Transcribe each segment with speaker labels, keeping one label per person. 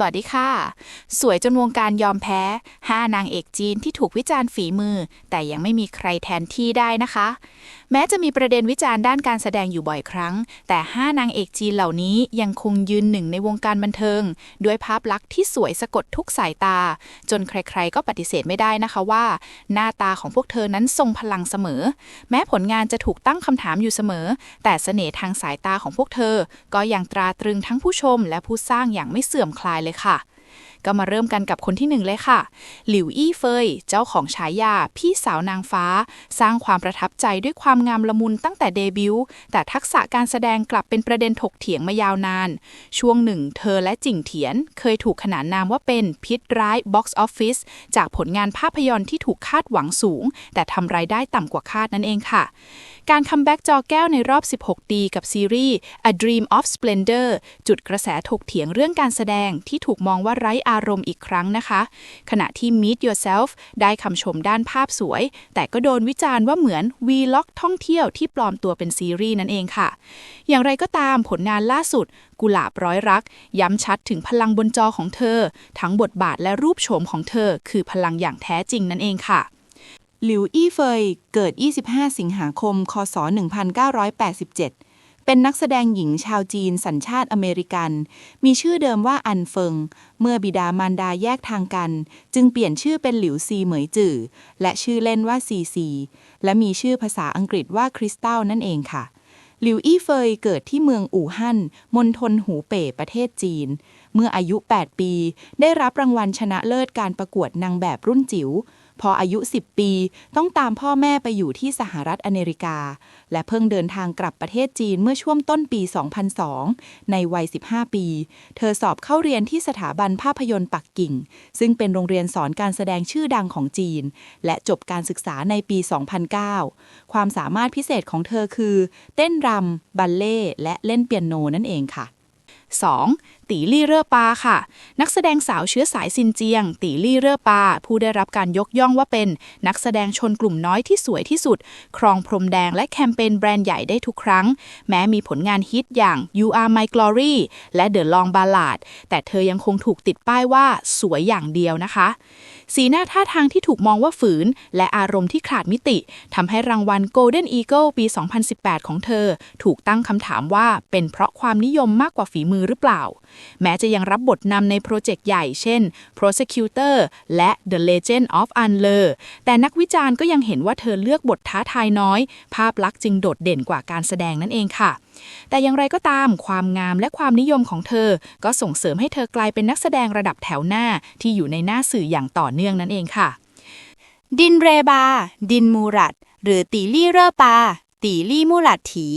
Speaker 1: สวัสดีค่ะ สวยจนวงการยอมแพ้ 5 นางเอกจีนที่ถูกวิจารณ์ฝีมือ แต่ยังไม่มีใครแทนที่ได้นะคะ แม้จะมีประเด็นวิจารณ์ด้านการแสดงอยู่บ่อยครั้ง แต่ 5 นางเอกจีนเหล่านี้ยังคงยืนหนึ่งในวงการบันเทิง ด้วยภาพลักษณ์ที่สวยสะกดทุกสายตา จนใครๆ ก็ปฏิเสธไม่ได้นะคะว่า หน้าตาของพวกเธอนั้นทรงพลังเสมอ แม้ผลงานจะถูกตั้งคำถามอยู่เสมอ แต่เสน่ห์ทางสายตาของพวกเธอ ก็ยังตราตรึงทั้งผู้ชมและผู้สร้างอย่างไม่เสื่อมคลายเลยค่ะ ก็มาเริ่มกันกับคนที่หนึ่งเลยค่ะ หลิวอี้เฟย เจ้าของฉายา พี่สาวนางฟ้า สร้างความประทับใจด้วยความงามละมุนตั้งแต่เดบิวต์ แต่ทักษะการแสดงกลับเป็นประเด็นถกเถียงมายาวนาน ช่วงหนึ่งเธอและจิ่งเถียน เคยถูกขนานนามว่าเป็นพิษร้ายบ็อกซ์ออฟฟิศจากผลงานภาพยนตร์ที่ถูกคาดหวังสูง แต่ทำรายได้ต่ำกว่าคาดนั่นเองค่ะ การคัมแบ็กจอแก้วในรอบ 16 ปีกับซีรีส์ A Dream of Splendor จุดกระแสถกเถียงเรื่องการแสดงที่ถูกมองว่าไร้อารมณ์อีกครั้งนะคะ ขณะที่ Meet Yourself ได้คำชมด้านภาพสวย แต่ก็โดนวิจารณ์ว่าเหมือนวีล็อกท่องเที่ยวที่ปลอมตัวเป็นซีรีส์นั่นเองค่ะ อย่างไรก็ตามผลงานล่าสุด กุหลาบร้อยรัก ย้ำชัดถึงพลังบนจอของเธอ ทั้งบทบาทและรูปโฉมของเธอ คือพลังอย่างแท้จริงนั่นเองค่ะ
Speaker 2: หลิวอี้เฟยเกิด 25 สิงหาคม คศ 1987 เป็นนักแสดงหญิงชาวจีนสัญชาติอเมริกัน มีชื่อเดิมว่าอันเฟิง เมื่อบิดามารดาแยกทางกัน จึงเปลี่ยนชื่อเป็นหลิวซีเหมยจื่อ และชื่อเล่นว่าซีซี และมีชื่อภาษาอังกฤษว่าคริสตัลนั่นเองค่ะ หลิวอี้เฟยเกิดที่เมืองอู่ฮั่น มณฑลหูเป่ประเทศจีน เมื่ออายุ 8 ปี ได้รับรางวัลชนะเลิศการประกวดนางแบบรุ่นจิ๋ว พออายุ 10 ปี ต้องตามพ่อแม่ไปอยู่ที่สหรัฐอเมริกา และเพิ่งเดินทางกลับประเทศจีนเมื่อช่วงต้นปี 2002 ในวัย 15 ปี เธอสอบเข้าเรียนที่สถาบันภาพยนตร์ปักกิ่ง ซึ่งเป็นโรงเรียนสอนการแสดงชื่อดังของจีน และจบการศึกษาในปี 2009 ความสามารถพิเศษของเธอคือ เต้นรำบัลเล่และเล่นเปียโนนั่นเองค่ะ
Speaker 1: 2. ตีลี่เร่อปาค่ะ นักแสดงสาวเชื้อสายซินเจียง ตีลี่เร่อปา ผู้ได้รับการยกย่องว่าเป็น นักแสดงชนกลุ่มน้อยที่สวยที่สุด ครองพรมแดงและแคมเปญแบรนด์ใหญ่ได้ทุกครั้ง แม้มีผลงานฮิตอย่าง You Are My Glory และ The Long Ballad แต่เธอยังคงถูกติดป้ายว่าสวยอย่างเดียวนะคะ สีหน้าท่าทางที่ถูกมองว่าฝืน และอารมณ์ที่ขาดมิติทำให้รางวัล Golden Eagle ปี 2018 ของเธอ ถูกตั้งคำถามว่าเป็นเพราะความนิยมมากกว่าฝีมือหรือเปล่าแม้จะยังรับบทนำในโปรเจกต์ใหญ่เช่น Prosecutor และ The Legend of Unler แต่นักวิจารณ์ก็ยังเห็นว่าเธอเลือกบทท้าทายน้อย ภาพลักษณ์จึงโดดเด่นกว่าการแสดงนั่นเองค่ะ แต่อย่างไรก็ตามความงามและความนิยมของเธอ ก็ส่งเสริมให้เธอกลายเป็นนักแสดงระดับแถวหน้าที่อยู่ในหน้าสื่ออย่างต่อเนื่องนั่นเองค่ะ
Speaker 3: ดินเรบา ดินมูรัดหรือตีลี่เรอปา ตีลี่มูรัดถี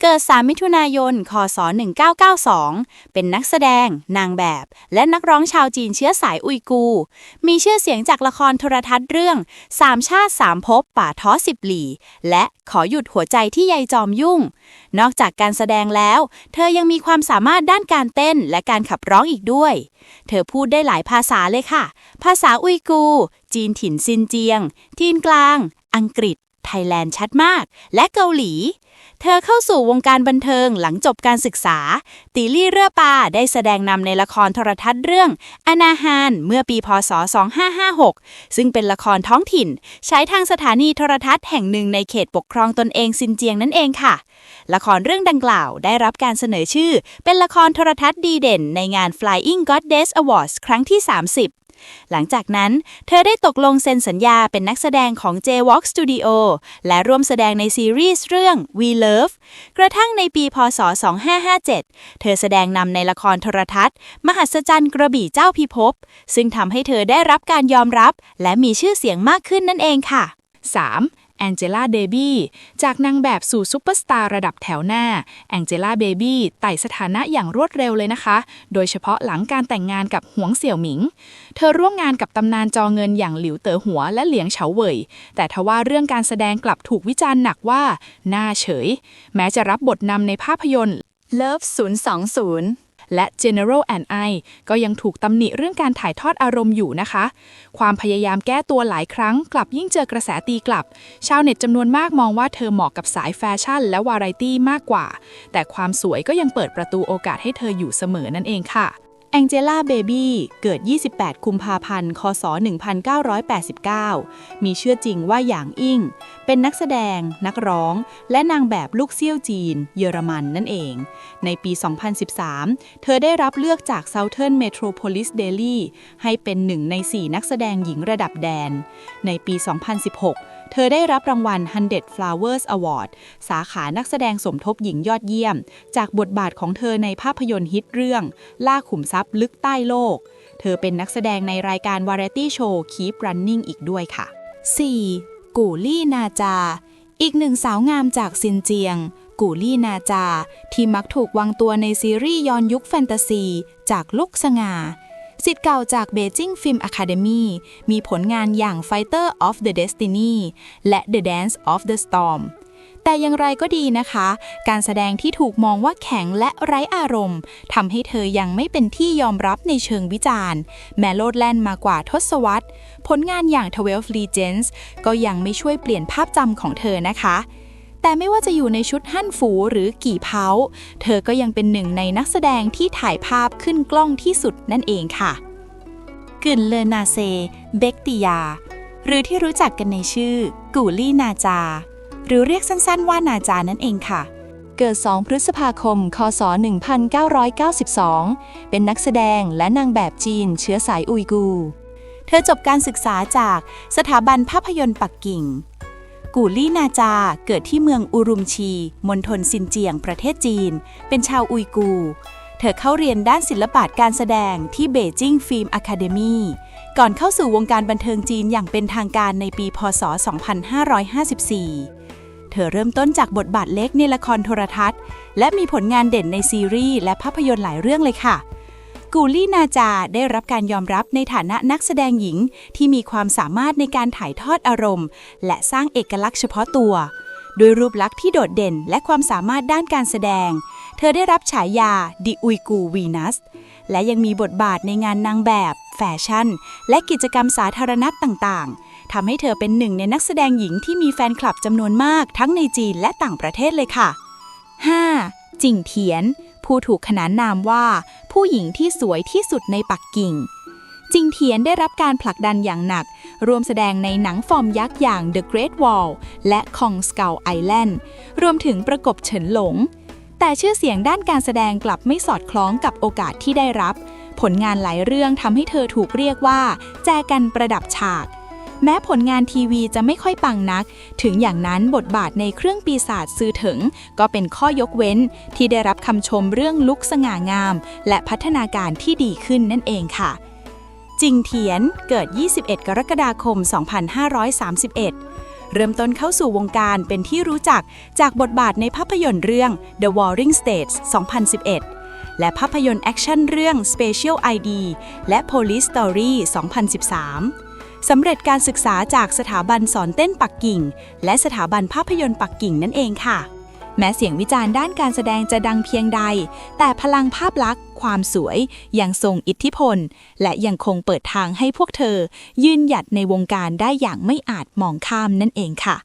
Speaker 3: เกิด 3 มิถุนายน คศ 1992 เป็นนักแสดง นางแบบ และนักร้องชาวจีนเชื้อสายอุยกู มีชื่อเสียงจากละครโทรทัศน์เรื่อง สามชาติสามภพป่าท้อสิบหลี่และขอหยุดหัวใจที่ใยจอมยุ่ง นอกจากการแสดงแล้ว เธอยังมีความสามารถด้านการเต้นและการขับร้องอีกด้วย เธอพูดได้หลายภาษาเลยค่ะ ภาษาอุยกู จีนถิ่นซินเจียง จีนกลาง อังกฤษ ไทยแลนด์ชัดมาก และเกาหลี เธอเข้าสู่วงการบันเทิงหลังจบการศึกษาตีลี่เร่อปาได้แสดงนำในละครโทรทัศน์เรื่องอนาฮานเมื่อปีพศ 2556 ซึ่งเป็นละครท้องถิ่น ใช้ทางสถานีโทรทัศน์แห่งหนึ่งในเขตปกครองตนเองซินเจียงนั่นเองค่ะ ละครเรื่องดังกล่าวได้รับการเสนอชื่อ เป็นละครโทรทัศน์ดีเด่น ในงาน Flying Goddess Awards ครั้งที่ 30 หลังจากนั้นเธอได้ตกลงเซ็นสัญญาเป็นนักแสดงของ J-Walk Studio และร่วมแสดงในซีรีส์เรื่อง We Love กระทั่งในปีพศ 2557 เธอแสดงนำในละครโทรทัศน์ มหัศจรรย์กระบี่เจ้าพิภพ ซึ่งทำให้เธอได้รับการยอมรับ และมีชื่อเสียงมากขึ้นนั่นเองค่ะ
Speaker 1: 3. แองเจล่าเบบี้จากนางแบบสู่ซุปเปอร์สตาร์ระดับแถวหน้า แองเจล่าเบบี้ไต่สถานะอย่างรวดเร็วเลยนะคะ โดยเฉพาะหลังการแต่งงานกับหวงเสี่ยวหมิง เธอร่วมงานกับตำนานจอเงินอย่างหลิวเต๋อหัวและเหลียงเฉาเหวยแต่ทว่าเรื่องการแสดงกลับถูกวิจารณ์หนักว่าหน้าเฉย แม้จะรับบทนำในภาพยนตร์
Speaker 3: Love 020
Speaker 1: และ General and I ก็ยังถูกตำหนิเรื่องการถ่ายทอดอารมณ์อยู่นะคะ ความพยายามแก้ตัวหลายครั้งกลับยิ่งเจอกระแสตีกลับ ชาวเน็ตจำนวนมากมองว่าเธอเหมาะกับสายแฟชั่น และวาไรตี้มากกว่า แต่ความสวยก็ยังเปิดประตูโอกาสให้เธออยู่เสมอนั่นเองค่ะ
Speaker 2: แองเจล่าเบบี้เกิด 28 กุมภาพันธ์ คศ 1989 มีชื่อจริงว่าหยางอิ่งเป็นนักแสดง นักร้อง และนางแบบลูกเซี่ยวจีน เยอรมันนั่นเอง ในปี 2013 เธอได้รับเลือกจาก Southern Metropolis Daily ให้เป็นหนึ่งใน 4 นักแสดงหญิงระดับแดน ในปี 2016 เธอได้รับรางวัล 100 Flowers Award สาขานักแสดงสมทบหญิงยอดเยี่ยม จากบทบาทของเธอในภาพยนตร์ฮิตเรื่อง ล่าขุมทรัพย์ลึกใต้โลก เธอเป็นนักแสดงในรายการวาไรตี้โชว์ Keep Running อีกด้วยค่ะ
Speaker 3: 4. กูลี่นาจา อีกหนึ่งสาวงามจากซินเจียง กูลี่นาจา ที่มักถูกวางตัวในซีรีส์ย้อนยุคแฟนตาซี จากลุกสง่า สิทธิ์เก่าจากเบจิงฟิล์มอะคาเดมีมีผลงานอย่าง Fighter of the Destiny และ The Dance of the Storm แต่อย่างไรก็ดีนะคะ การแสดงที่ถูกมองว่าแข็งและไร้อารมณ์ทำให้เธอยังไม่เป็นที่ยอมรับในเชิงวิจารณ์ แม้โลดแล่นมากว่าทศวรรษ ผลงานอย่าง 12 Legends ก็ยังไม่ช่วยเปลี่ยนภาพจำของเธอนะคะ แต่ไม่ว่าจะอยู่ในชุดฮั่นฝูหรือกี่เผา เธอก็ยังเป็นหนึ่งในนักแสดงที่ถ่ายภาพขึ้นกล้องที่สุดนั่นเองค่ะกึนเลนาเซ เบกติยา หรือที่รู้จักกันในชื่อ กูลี่นาจา หรือเรียกสั้นๆว่านาจานั่นเองค่ะ
Speaker 2: เกิด 2 พฤษภาคม คศ 1992 เป็นนักแสดงและนางแบบจีนเชื้อสายอุยกู
Speaker 3: เธอจบการศึกษาจากสถาบันภาพยนตร์ปักกิ่ง กูลี่นาจา เกิดที่เมืองอุรุมชี มณฑลซินเจียง ประเทศจีน เป็นชาวอุยกูร์เธอเข้าเรียนด้านศิลปะการแสดงที่เบจิงฟิล์มอะคาเดมีก่อนเข้าสู่วงการบันเทิงจีนอย่างเป็นทางการในปี พศ 2554 เธอเริ่มต้นจากบทบาทเล็กในละครโทรทัศน์ และมีผลงานเด่นในซีรีส์และภาพยนตร์หลายเรื่องเลยค่ะ กูลี่นาจาได้รับการยอมรับในฐานะนักแสดงหญิง ที่มีความสามารถในการถ่ายทอดอารมณ์ และสร้างเอกลักษณ์เฉพาะตัวโดยรูปลักษณ์ที่โดดเด่นและความสามารถด้านการแสดง เธอได้รับฉายาดิอุยกูวีนัสและยังมีบทบาทในงานนางแบบ แฟชั่น และกิจกรรมสาธารณะต่างๆทำให้เธอเป็นหนึ่งในนักแสดงหญิงที่มีแฟนคลับจำนวนมากทั้งในจีนและต่างประเทศเลยค่ะ 5. จิงเทียน ผู้ถูกขนานนามว่า ผู้หญิงที่สวยที่สุดในปักกิ่ง จิงเทียนได้รับการผลักดันอย่างหนัก รวมแสดงในหนังฟอร์มยักษ์อย่าง The Great Wall และ Kong Skull Island รวมถึงประกบเฉินหลง แต่ชื่อเสียงด้านการแสดงกลับไม่สอดคล้องกับโอกาสที่ได้รับ ผลงานหลายเรื่องทำให้เธอถูกเรียกว่า แจกันประดับฉาก แม้ผลงานทีวีจะไม่ค่อยปังนัก ถึงอย่างนั้นบทบาทในเครื่องปีศาจซื้อถึง ก็เป็นข้อยกเว้นที่ได้รับคำชมเรื่องลุกสง่างาม และพัฒนาการที่ดีขึ้นนั่นเองค่ะ จิงเทียนเกิด 21 กรกฎาคม 2531 เริ่มต้นเข้าสู่วงการเป็นที่รู้จักจากบทบาทในภาพยนตร์เรื่อง The Warring States 2011และภาพยนตร์แอคชั่นเรื่อง Special ID และ Police Story 2013 สำเร็จการศึกษาจากสถาบันสอนเต้นปักกิ่ง และสถาบันภาพยนตร์ปักกิ่งนั่นเองค่ะ แม้เสียงวิจารณ์ด้านการแสดงจะดังเพียงใด แต่พลังภาพลักษณ์ ความสวย ยังทรงอิทธิพล และยังคงเปิดทางให้พวกเธอ ยืนหยัดในวงการได้อย่างไม่อาจมองข้ามนั่นเองค่ะ